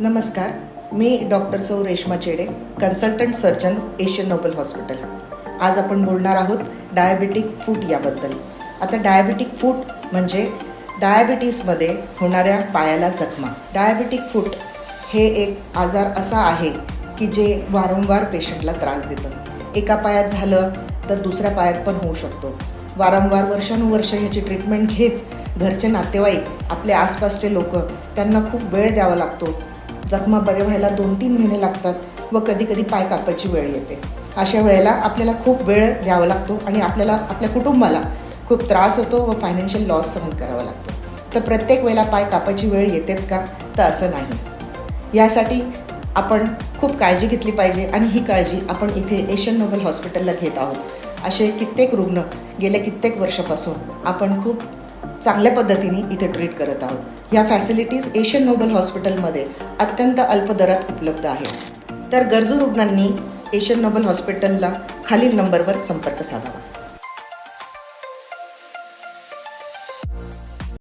नमस्कार मी डॉक्टर सौ Reshma Chede consultant surgeon Asian Noble hospital. आज आपण बोलणार आहोत डायबिटिक फूट याबद्दल. आता डायबिटिक फूट म्हणजे डायबिटीसमध्ये होणाऱ्या पायाला जखमा. डायबिटिक फूट हे एक आजार असा आहे की जे वारंवार पेशंटला त्रास देतं. एका पायात झालं तर दुसऱ्या पायात पण होऊ शकतो. वारंवार वर्षानुवर्ष ह्याची ट्रीटमेंट घेत घरचे नातेवाईक आपले आसपासचे लोक त्यांना खूप वेळ द्यावा लागतो. जखमा बरे व्हायला दोन तीन महिने लागतात व कधी कधी पाय कापायची वेळ येते. अशा वेळेला आपल्याला खूप वेळ द्यावा लागतो आणि आपल्याला आपल्या कुटुंबाला खूप त्रास होतो व फायनान्शियल लॉस सहन करावा लागतो. तर प्रत्येक वेळेला पाय कापायची वेळ येतेच का? तर असं नाही. यासाठी आपण खूप काळजी घेतली पाहिजे आणि ही काळजी आपण इथे एशियन नोबल हॉस्पिटलला घेत आहोत. असे कित्येक रुग्ण गेल्या कित्येक वर्षापासून आपण खूप चांगल्या पद्धतीने इथे ट्रीट करत आहोत. ह्या फॅसिलिटीज एशियन नोबल हॉस्पिटलमध्ये अत्यंत अल्प दरात उपलब्ध आहेत. तर गरजू रुग्णांनी एशियन नोबल हॉस्पिटलला खालील नंबरवर संपर्क साधावा.